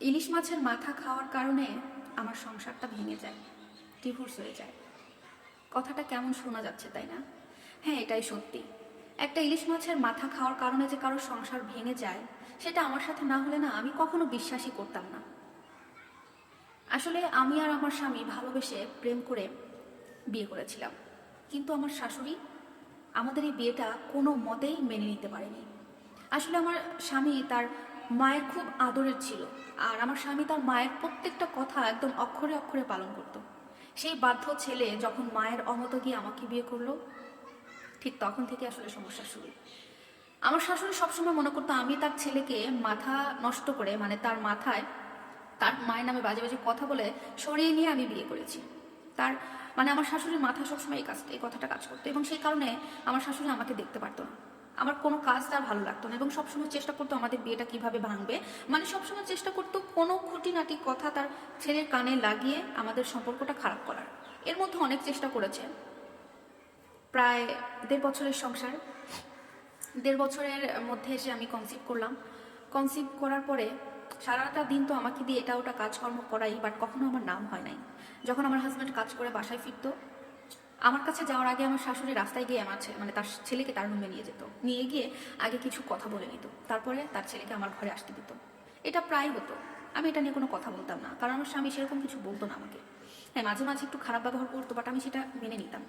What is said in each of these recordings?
ইলিশ মাছের মাথা খাওয়ার কারণে আমার সংসারটা ভেঙে যায় ডিভোর্স হয়ে যায়। কথাটা কেমন শোনা যাচ্ছে তাই না? হ্যাঁ এটাই সত্যি। একটা ইলিশ মাছের মাথা খাওয়ার কারণে যে কারও সংসার ভেঙে যায়, সেটা আমার সাথে না হলে না আমি কখনো বিশ্বাসই করতাম না। আসলে আমি আর আমার স্বামী ভালোবেসে প্রেম করে বিয়ে করেছিলাম। কিন্তু আমার শাশুড়ি আমাদের এই বিয়েটা কোনো মতেই মেনে নিতে পারেনি। আসলে আমার স্বামী তার মায়ের খুব আদরের ছিল। আর আমার স্বামী তার মায়ের প্রত্যেকটা কথা একদম অক্ষরে অক্ষরে পালন করত। সেই বাধ্য ছেলে যখন মায়ের অমত গিয়ে আমাকে বিয়ে করল, ঠিক তখন থেকে আসলে সমস্যা শুরু। আমার শাশুড়ি সবসময় মনে করতো, আমি তার ছেলেকে মাথা নষ্ট করে মানে তার মাথায়, তার মায়ের নামে বাজে বাজে কথা বলে সরিয়ে নিয়ে আমি বিয়ে করেছি। তার মানে আমার শাশুড়ির মাথা সবসময় এই কাজটা এই কথাটা কাজ করতো। এবং সেই কারণে আমার শাশুড়ি আমাকে দেখতে পারতো না। আমার কোনো কাজ তার ভালো লাগতো না এবং সবসময় চেষ্টা করতো আমাদের বিয়েটা কীভাবে ভাঙবে। মানে সবসময় চেষ্টা করতো কোনো খুঁটিনাটি কথা তার ছেলের কানে লাগিয়ে আমাদের সম্পর্কটা খারাপ করার। এর মধ্যে অনেক চেষ্টা করেছে। প্রায় দেড় বছরের সংসার। দেড় বছরের মধ্যে এসে আমি কনসিভ করলাম। কনসিভ করার পরে সারাটা দিন তো আমাকে দিয়ে এটা ওটা কাজকর্ম করাই বাট কখনো আমার নাম হয় নাই। যখন আমার হাজব্যান্ড কাজ করে বাসায় ফিরতো আমার কাছে যাওয়ার আগে আমার শাশুড়ি রাস্তায় গিয়ে আমার মানে তার ছেলেকে তার রুমে নিয়ে যেত। নিয়ে গিয়ে আগে কিছু কথা বলে নিত। তারপরে তার ছেলেকে আমার ঘরে আসতে দিত। এটা প্রায় হতো। আমি এটা নিয়ে কোনো কথা বলতাম না। কারণ আমার স্বামী সেরকম কিছু বলতো না আমাকে। হ্যাঁ মাঝে মাঝে একটু খারাপ ব্যবহার করতো বাট আমি সেটা মেনে নিতাম।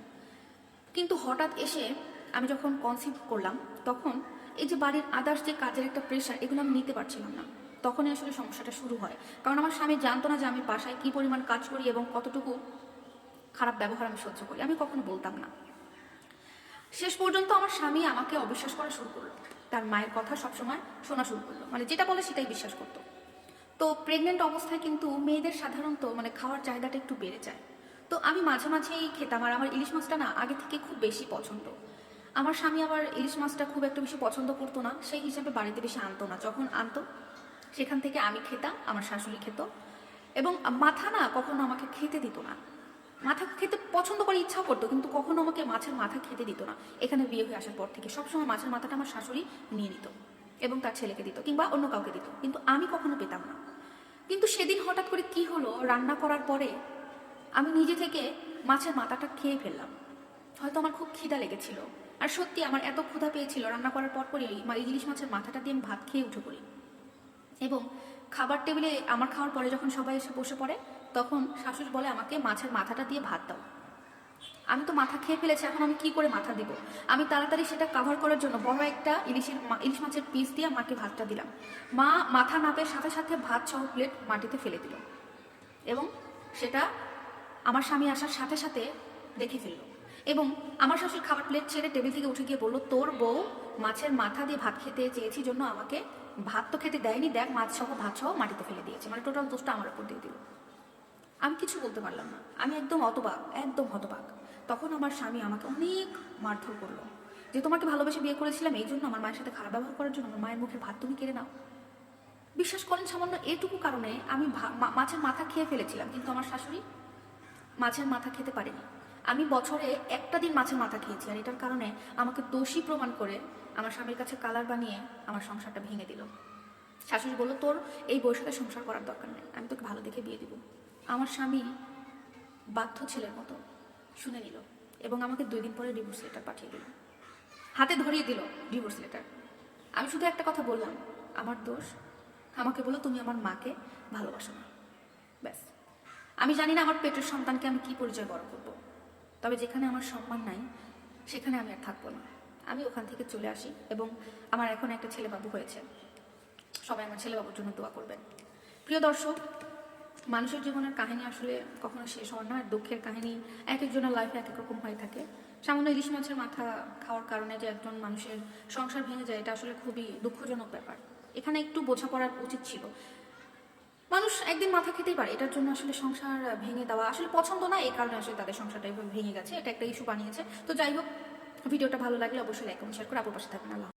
কিন্তু হঠাৎ এসে আমি যখন কনসিভ করলাম, তখন এই যে বাড়ির আদার্স যে কাজের একটা প্রেশার এগুলো আমি নিতে পারছিলাম না। তখনই আসলে সমস্যাটা শুরু হয়। কারণ আমার স্বামী জানতো না যে আমি বাসায় কি পরিমাণ কাজ করি এবং কতটুকু খারাপ ব্যবহার আমি সহ্য করি। আমি কখনো বলতাম না। শেষ পর্যন্ত আমার স্বামী আমাকে অবিশ্বাস করা শুরু করল। তার মায়ের কথা সবসময় শোনা শুরু করল। মানে যেটা বলে সেটাই বিশ্বাস করতো। তো প্রেগনেন্ট অবস্থায় কিন্তু মেয়েদের সাধারণত মানে খাওয়ার চাহিদাটা একটু বেড়ে যায়। তো আমি মাঝে মাঝেই খেতাম। আর আমার ইলিশ মাছটা না আগে থেকে খুব বেশি পছন্দ। আমার স্বামী আবার ইলিশ মাছটা খুব একটা বেশি পছন্দ করতো না। সেই হিসাবে বাড়িতে বেশি আনতো না। যখন আনতো, সেখান থেকে আমি খেতাম, আমার শাশুড়ি খেত। এবং মাথা না কখনো আমাকে খেতে দিত না। মাথা খেতে পছন্দ করে ইচ্ছা করতো, কিন্তু কখনো আমাকে মাছের মাথা খেতে দিত না। এখানে বিয়ে হয়ে আসার পর থেকে সবসময় মাছের মাথাটা আমার শাশুড়ি নিয়ে নিত এবং তার ছেলেকে দিত কিংবা অন্য কাউকে দিত, কিন্তু আমি কখনো পেতাম না। কিন্তু সেদিন হঠাৎ করে কি হলো, রান্না করার পরে আমি নিজে থেকে মাছের মাথাটা খেয়ে ফেললাম। হয়তো আমার খুব খিদা লেগেছিল। আর সত্যি আমার এত ক্ষুধা পেয়েছিল, রান্না করার পর পরে ইলিশ মাছের মাথাটা দিয়ে আমি ভাত খেয়ে উঠে পড়ি। এবং খাবার টেবিলে আমার খাওয়ার পরে যখন সবাই এসে বসে পড়ে, তখন শাশুড়ি বলে আমাকে মাছের মাথাটা দিয়ে ভাত দাও। আমি তো মাথা খেয়ে ফেলেছি, এখন আমি কি করে মাথা দিব? আমি তাড়াতাড়ি সেটা কাভার করার জন্য বড় একটা ইলিশের ইলিশ মাছের পিস দিয়ে মাকে ভাতটা দিলাম। মা মাথা না পেয়ে সাথে সাথে ভাত সহ প্লেট মাটিতে ফেলে দিল এবং সেটা আমার স্বামী আসার সাথে সাথে দেখে ফেলল এবং আমার শাশুড়ি খাবার প্লেট ছেড়ে টেবিল থেকে উঠে গিয়ে বলল, তোর বউ মাছের মাথা দিয়ে ভাত খেতে চেয়েছি জন্য আমাকে ভাত তো খেতে দেয়নি, দেখ মাছ সহ ভাত সহ মাটিতে ফেলে দিয়েছে। মানে টোটাল দোষটা আমার উপর দিয়ে দিল। আমি কিছু বলতে পারলাম না। আমি একদম হতবাক একদম হতবাক। তখন আমার স্বামী আমাকে অনেক মারধর করল। যে তোমাকে ভালোবেসে বিয়ে করেছিলাম, এই জন্য আমার মায়ের সাথে খারাপ ব্যবহার করার জন্য আমার মায়ের মুখে ভাত তুমি কেড়ে নাও। বিশ্বাস করেন, সামান্য এটুকু কারণে আমি মাছের মাথা খেয়ে ফেলেছিলাম। কিন্তু আমার শাশুড়ি মাছের মাথা খেতে পারেনি। আমি বছরে একটা দিন মাছের মাথা খেয়েছি, আর এটার কারণে আমাকে দোষী প্রমাণ করে আমার স্বামীর কাছে কালার বানিয়ে আমার সংসারটা ভেঙে দিল। শাশুড়ি বলল, তোর এই বউয়ের সাথে সংসার করার দরকার নেই, আমি তোকে ভালো দেখে বিয়ে দিব। আমার স্বামী বাধ্য ছেলের মতো শুনে নিল এবং আমাকে দুই দিন পরে ডিভোর্স লেটার পাঠিয়ে দিল। হাতে ধরিয়ে দিল ডিভোর্স লেটার আমি শুধু একটা কথা বললাম, আমার দোষ? আমাকে বলো তুমি আমার মাকে ভালোবাসো না। ব্যাস। আমি জানি না আমার পেটের সন্তানকে আমি কি পরিচয় বড় করব। তবে যেখানে আমার সম্মান নাই, সেখানে আমি আর থাকব না। আমি ওখান থেকে চলে আসি এবং আমার এখন একটা ছেলে বাবু হয়েছে। সবাই আমার ছেলে বাবুর জন্য দোয়া করবেন। প্রিয় দর্শক, মানুষের জীবনের কাহিনী আসলে কখনো শেষ হয় না, আর দুঃখের কাহিনী এক একজনের লাইফে এক এক রকম হয়ে থাকে। সামান্য ইলিশ মাছের মাথা খাওয়ার কারণে যে একজন মানুষের সংসার ভেঙে যায়, এটা আসলে খুবই দুঃখজনক ব্যাপার। এখানে একটু বোঝাপড়ার উচিত ছিল। মানুষ একদিন মাথা খেতেই পারে। এটার জন্য আসলে সংসার ভেঙে দেওয়া আসলে পছন্দ না, এই কারণে আসলে তাদের সংসারটা এভাবে ভেঙে গেছে। এটা একটা ইস্যু বানিয়েছে। তো যাই হোক, ভিডিওটা ভালো লাগলে অবশ্যই লাইক কমেন্ট শেয়ার করে আপুর পাশে থাকবেন। আল্লাহ